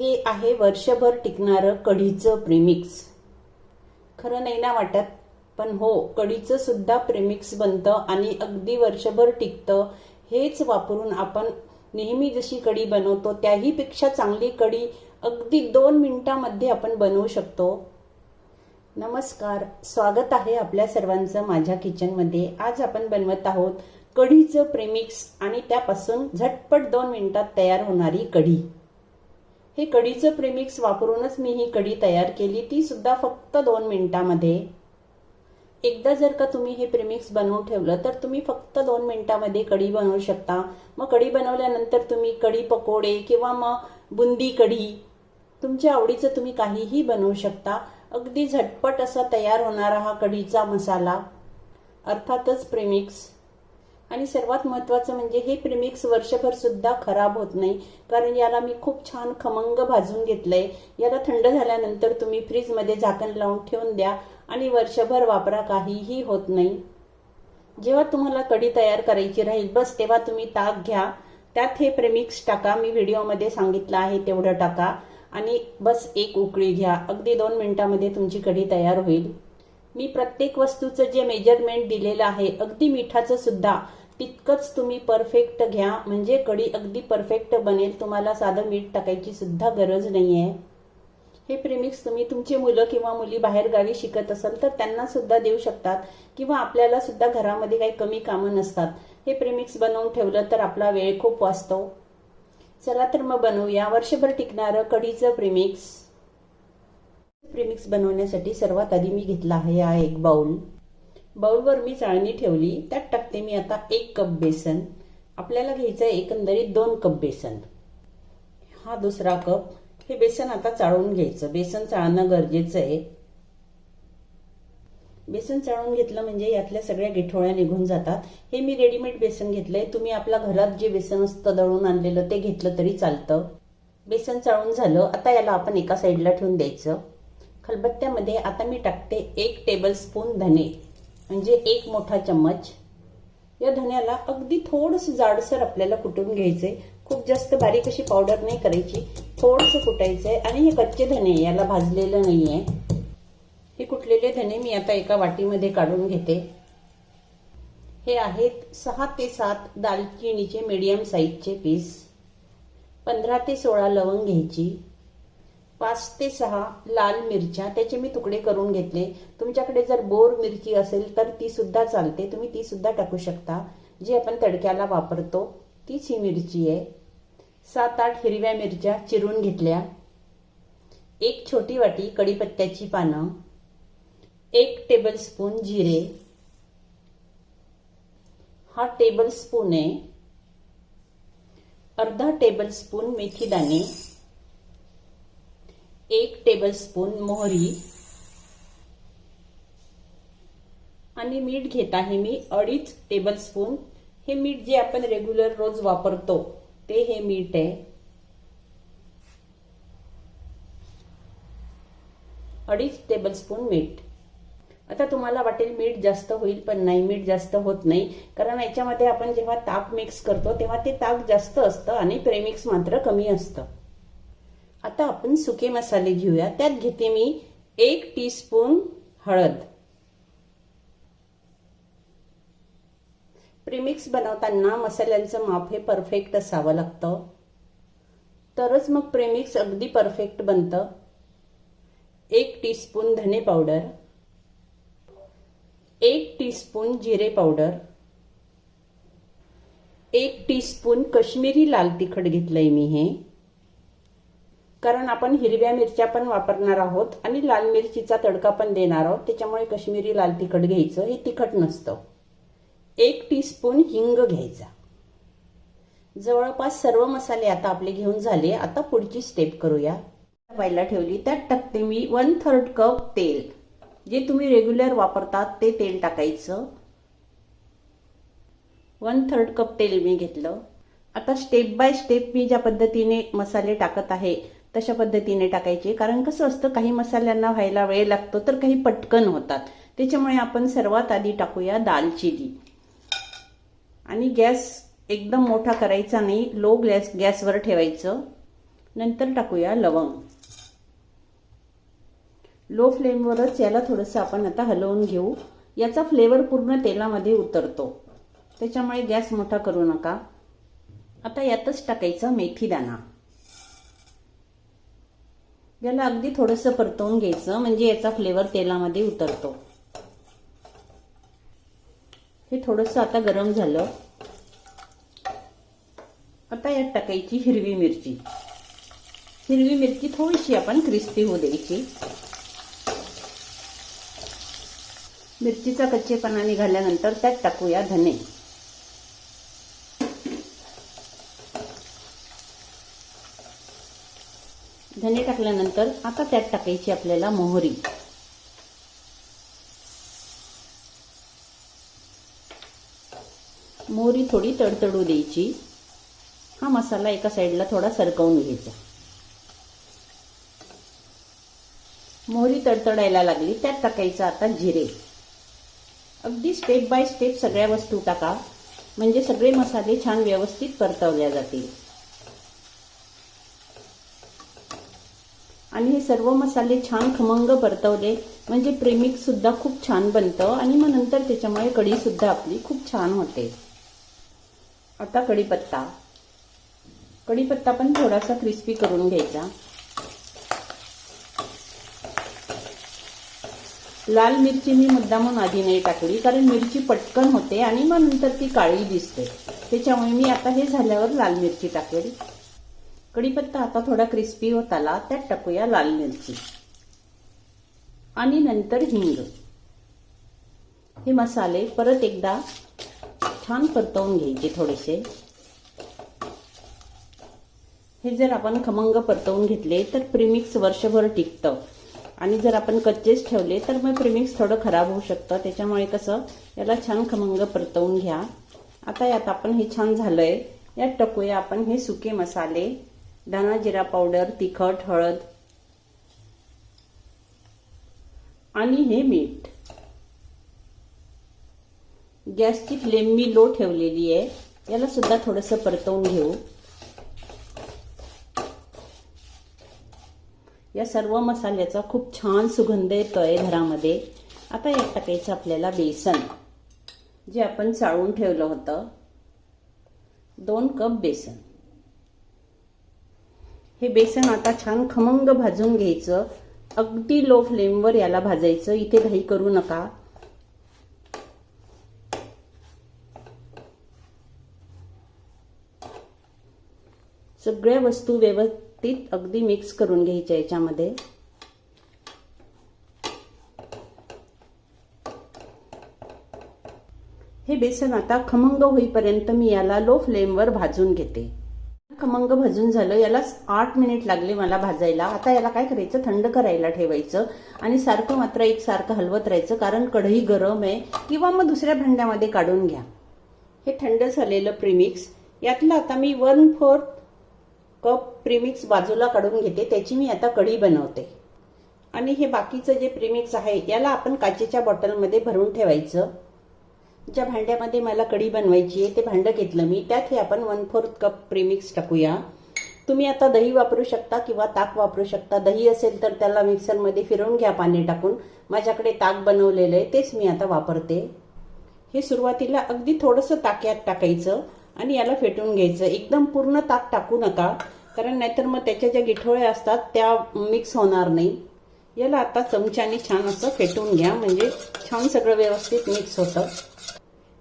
हे आहे वर्षभर टिकणारं कढीचं प्रेमिक्स खरं नाही ना वाटत पण हो कढीचं सुद्धा प्रेमिक्स बनतं आणि अगदी वर्षभर टिकतं हेच वापरून आपण नेहमी जशी कढी बनवतो त्याहीपेक्षा चांगली कढी अगदी दोन मिनिटामध्ये आपण बनवू शकतो. नमस्कार स्वागत आहे आपल्या सर्वांचं माझ्या किचनमध्ये. आज आपण बनवत आहोत कढीचं प्रेमिक्स आणि त्यापासून झटपट दोन मिनिटात तयार होणारी कढी. हे कढीचं प्रिमिक्स वापरूनच मी ही कढी तयार केली ती सुद्धा फक्त दोन मिनिटामध्ये. एकदा जर का तुम्ही हे प्रिमिक्स बनवून ठेवलं तर तुम्ही फक्त दोन मिनिटामध्ये कढी बनवू शकता. मग कढी बनवल्यानंतर तुम्ही कढी पकोडे किंवा मग बुंदी कढी तुमच्या आवडीचं तुम्ही काहीही बनवू शकता. अगदी झटपट असा तयार होणारा हा कढीचा मसाला. अर्थातच प्रिमिक्स आणि सर्वात महत्त्वाचं म्हणजे हे प्रेमिक्स वर्षभर सुद्धा खराब होत नाही. कारण याला मी खूप छान खमंग भाजून घेतलंय. याला थंड झाल्यानंतर तुम्ही फ्रीजमध्ये झाकण लावून ठेवून द्या आणि वर्षभर वापरा काहीही होत नाही. जेव्हा तुम्हाला कढी तयार करायची राहील बस तेव्हा तुम्ही ताक घ्या. त्यात हे प्रेमिक्स टाका. मी व्हिडिओमध्ये सांगितलं आहे तेवढं टाका. आणि बस एक उकळी घ्या. अगदी दोन मिनिटामध्ये तुमची कढी तयार होईल. मी प्रत्येक वस्तूचं जे मेजरमेंट दिलेलं आहे अगदी मिठाचं सुद्धा तितकंच तुम्ही परफेक्ट घ्या. म्हणजे कढी अगदी परफेक्ट बनेल. तुम्हाला साधं मीठ टाकायची सुद्धा गरज नाही आहे हे प्रिमिक्स तुम्ही तुमची मुलं किंवा मुली बाहेर गावी शिकत असाल तर त्यांना सुद्धा देऊ शकतात. किंवा आपल्याला सुद्धा घरामध्ये काही कमी कामं नसतात. हे प्रिमिक्स बनवून ठेवलं तर आपला वेळ खूप वाचतो. चला तर मग बनवूया. वर्षभर टिकणारं कढीचं प्रिमिक्स प्रिमिक्स बनवण्यासाठी सर्वात आधी मी घेतला आहे हा एक बाउल बाउलवर मी चाळणी ठेवली त्यात टाकते मी आता एक कप बेसन. आपल्याला घ्यायचं आहे एकंदरीत दोन कप बेसन. हा दुसरा कप. हे बेसन आता चाळून घ्यायचं. बेसन चाळणं गरजेचं आहे. बेसन चाळून घेतलं म्हणजे यातल्या सगळ्या गिठोळ्या निघून जातात. हे मी रेडीमेड बेसन घेतलंय. तुम्ही आपल्या घरात जे बेसन असतं दळून आणलेलं ते घेतलं तरी चालतं. बेसन चाळून झालं. आता याला आपण एका साईडला ठेवून द्यायचं. खलबत्त्यामध्ये आता मी टाकते एक टेबल स्पून धने. म्हणजे एक मोठा चम्मच. या धण्याला अगदी थोडंसं जाडसर आपल्याला कुटून घ्यायचंय. खूप जास्त बारीक अशी पावडर नाही करायची. थोडंसं कुटायचंय आणि हे कच्चे धने याला भाजलेलं नाहीये. हे कुटलेले धने मी आता एका वाटीमध्ये काढून घेते. हे आहेत सहा ते सात दालचिनीचे मीडियम साईजचे पीस पंधरा ते सोळा लवंग घ्यायची. पाच ते सहा लाल मिरच्या त्याचे मी तुकडे करून घेतले. तुमच्याकडे जर बोर मिरची असेल तर ती सुद्धा चालते. तुम्ही ती सुद्धा टाकू शकता. जी आपण तडक्याला वापरतो तीच ही मिरची आहे. सात आठ हिरव्या मिरच्या चिरून घेतल्या. एक छोटी वाटी कढीपत्त्याची पानं. एक टेबलस्पून जिरे. हा टेबल स्पून आहे. अर्धा टेबलस्पून मेथी दाणे एक टेबलस्पून मोहरी. आणि मीठ घेत आहे मी अडीच टेबलस्पून हे मीठ जे आपण रेग्युलर रोज वापरतो ते हे मीठ आहे. अडीच टेबलस्पून मीठ. आता तुम्हाला वाटेल मीठ जास्त होईल पण नाही मीठ जास्त होत नाही. कारण याच्यामध्ये आपण जेव्हा ताक मिक्स करतो तेव्हा ते ताक जास्त असतं आणि प्रेमिक्स मात्र कमी असतं. आता आपण सुके मसाले घेऊया. त्यात घेते मी एक टीस्पून हळद. प्रीमिक्स बनवताना मसाल्यांचं माप हे परफेक्ट असावं लागतं. तरच मग प्रेमिक्स अगदी परफेक्ट बनतं. एक टीस्पून धने पावडर एक टीस्पून जिरे पावडर एक टीस्पून कश्मीरी लाल तिखट घेतलंय मी हे. कारण आपण हिरव्या मिरच्या पण वापरणार आहोत आणि लाल मिरचीचा तडका पण देणार आहोत. त्याच्यामुळे कश्मीरी लाल तिखट घ्यायचं. हे तिखट नसतं. एक टीस्पून हिंग घ्यायचा. जवळपास सर्व मसाले आता आपले घेऊन झाले. आता पुढची स्टेप करूया. व्हायला ठेवली. त्यात टाकते मी वन थर्ड कप तेल. जे तुम्ही रेग्युलर वापरतात ते तेल टाकायचं. वन थर्ड कप तेल मी घेतलं. आता स्टेप बाय स्टेप मी ज्या पद्धतीने मसाले टाकत आहे तशा पद्धतीने टाकायचे. कारण कसं असतं काही मसाल्यांना व्हायला वेळ लागतो तर काही पटकन होतात. त्याच्यामुळे आपण सर्वात आधी टाकूया दालचिनी. आणि गॅस एकदम मोठा करायचा नाही लो गॅस गॅसवर ठेवायचं. नंतर टाकूया लवंग. लो फ्लेमवरच याला थोडंसं आपण आता हलवून घेऊ. याचा फ्लेवर पूर्ण तेलामध्ये उतरतो. त्याच्यामुळे गॅस मोठा करू नका. आता यातच टाकायचा मेथी दाणा याला अगदी थोडंसं परतवून घ्यायचं. म्हणजे याचा फ्लेवर तेलामध्ये उतरतो. हे थोडंसं आता गरम झालं. आता यात टाकायची हिरवी मिरची. हिरवी मिरची थोडीशी आपण क्रिस्पी होऊ द्यायची. मिरचीचा कच्चेपणा निघाल्यानंतर त्यात टाकूया धने. धने टाकल्यानंतर आता त्यात टाकायची आपल्याला मोहरी. मोहरी थोडी तडतडू द्यायची. हा मसाला एका साईडला थोडा सरकवून घ्यायचा. मोहरी तडतडायला लागली त्यात टाकायचं आता जिरे. अगदी स्टेप बाय स्टेप सगळ्या वस्तू टाका. म्हणजे सगळे मसाले छान व्यवस्थित परतवल्या जातील. आणि हे सर्व मसाले छान खमंग परतवले. म्हणजे प्रेमिक सुद्धा खूप छान बनतं आणि मग नंतर त्याच्यामुळे कढी सुद्धा आपली खूप छान होते. आता कढीपत्ता. कढीपत्ता पण थोडासा क्रिस्पी करून घ्यायचा. लाल मिरची मी मुद्दामून आधी नाही टाकली कारण मिरची पटकन होते आणि मग नंतर ती काळी दिसते. त्याच्यामुळे मी आता हे झाल्यावर लाल मिरची टाकेल. कढीपत्ता आता थोडा क्रिस्पी होत आला त्यात टाकूया लाल मिरची. आणि नंतर हिंग. हे मसाले परत एकदा छान परतवून घ्यायचे थोडेसे. हे जर आपण खमंग परतवून घेतले तर प्रीमिक्स वर्षभर टिकतं. आणि जर आपण कच्चेच ठेवले तर मग प्रीमिक्स थोडं खराब होऊ शकतं. त्याच्यामुळे कसं याला छान खमंग परतवून घ्या. आता यात आपण हे छान झालंय. यात टाकूया आपण हे सुके मसाले. धना जिरा पावडर तिखट हळद आणि हे मीठ. गॅसची फ्लेम मी लो ठेवलेली आहे. याला सुद्धा थोडंसं परतवून घेऊ. या सर्व मसाल्याचा खूप छान सुगंध येतोय घरामध्ये. आता यात टाकायचं आपल्याला बेसन जे आपण चाळून ठेवलं होतं. दोन कप बेसन. हे बेसन आता छान खमंग भाजून घ्यायचं. अगदी लो फ्लेमवर याला भाजायचं. इथे घाई करू नका. सगळ्या वस्तू व्यवस्थित अगदी मिक्स करून घ्यायच्या याच्यामध्ये. हे बेसन आता खमंग होईपर्यंत मी याला लो फ्लेमवर भाजून घेते. खमंग भाजून झालं. याला आठ मिनिट लागले मला भाजायला. आता याला काय करायचं? थंड करायला ठेवायचं आणि सारखं मात्र एक सारखं हलवत राहायचं. कारण कढई गरम आहे. किंवा मग दुसऱ्या भांड्यामध्ये काढून घ्या. हे थंड झालेलं प्रीमिक्स यातलं आता मी वन फोर्थ कप प्रीमिक्स बाजूला काढून घेते. त्याची मी आता कढी बनवते. आणि हे बाकीचं जे प्रीमिक्स आहे याला आपण काचेच्या बॉटलमध्ये भरून ठेवायचं. ज्या भांड्यामध्ये मला कढी बनवायची आहे ते भांडं घेतलं मी. त्यात हे आपण वन फोर्थ कप प्रीमिक्स टाकूया. तुम्ही आता दही वापरू शकता किंवा ताक वापरू शकता. दही असेल तर त्याला मिक्सरमध्ये फिरवून घ्या पाणी टाकून. माझ्याकडे ताक बनवलेलं आहे तेच मी आता वापरते. हे सुरुवातीला अगदी थोडंसं ताक्यात टाकायचं आणि याला फेटून घ्यायचं. एकदम पूर्ण ताक टाकू नका कारण नाहीतर मग त्याच्या ज्या गिठोळ्या असतात त्या मिक्स होणार नाही. याला आता चमच्याने छान असं फेटून घ्या. म्हणजे छान सगळं व्यवस्थित मिक्स होतं.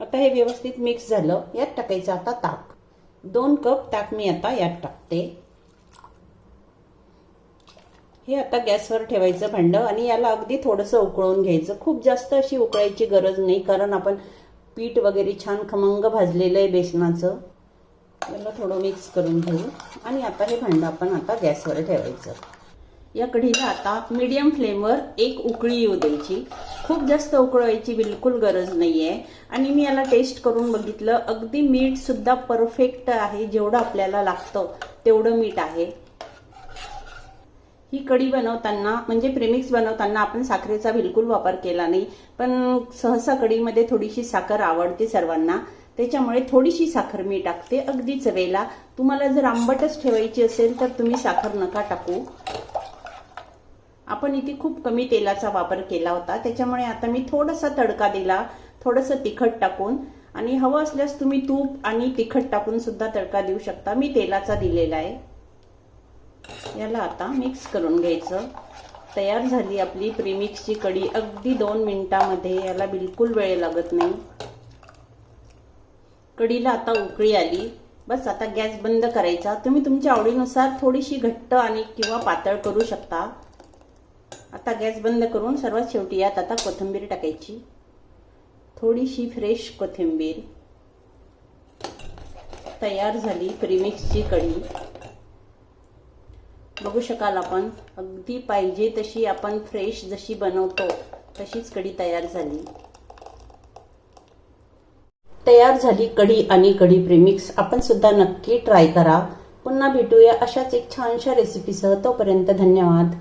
आता हे व्यवस्थित मिक्स झालं. यात टाकायचं आता ताक. दोन कप ताक मी आता यात टाकते. हे आता गॅसवर ठेवायचं भांडं आणि याला अगदी थोडंसं उकळून घ्यायचं. खूप जास्त अशी उकळायची गरज नाही कारण आपण पीठ वगैरे छान खमंग भाजलेलं आहे बेसनाचं. याला थोडं मिक्स करून घेऊ. आणि आता हे भांडं आपण आता गॅसवर ठेवायचं. या कढीला आता मीडियम फ्लेमवर एक उकळी येऊ द्यायची. खूप जास्त उकळवायची बिलकुल गरज नाही आहे आणि मी याला टेस्ट करून बघितलं अगदी मीठसुद्धा परफेक्ट आहे जेवढं आपल्याला लागतं तेवढं मीठ आहे. ही कढी बनवताना म्हणजे प्रेमिक्स बनवताना आपण साखरेचा बिलकुल वापर केला नाही पण सहसा कढीमध्ये थोडीशी साखर आवडते सर्वांना. त्याच्यामुळे थोडीशी साखर मी टाकते अगदी चवेला तुम्हाला जर आंबटच ठेवायची असेल तर तुम्ही साखर नका टाकू. आपण इथे खूप कमी तेलाचा वापर केला होता. त्याच्यामुळे आता मी थोडासा तडका दिला थोडंसं तिखट टाकून. आणि हवं असल्यास तुम्ही तूप आणि तिखट टाकून सुद्धा तडका देऊ शकता. मी तेलाचा दिलेला आहे. याला आता मिक्स करून घ्यायचं. तयार झाली आपली प्रीमिक्सची कढी. अगदी दोन मिनिटामध्ये याला बिलकुल वेळ लागत नाही. कढीला आता उकळी आली. बस आता गॅस बंद करायचा. तुम्ही तुमच्या आवडीनुसार थोडीशी घट्ट आणि किंवा पातळ करू शकता. आता गॅस बंद करून सर्वात शेवटी यात आता कोथिंबीर टाकायची. थोडीशी फ्रेश कोथिंबीर. तयार झाली प्रीमिक्सची कढी. बघू शकाल आपण अगदी पाहिजे तशी आपण फ्रेश जशी बनवतो तशीच कढी तयार झाली. तयार झाली कढी आणि कढी प्रेमिक्स आपण सुद्धा नक्की ट्राय करा. पुन्हा भेटूया अशाच एक छानशा रेसिपीसह तोपर्यंत धन्यवाद.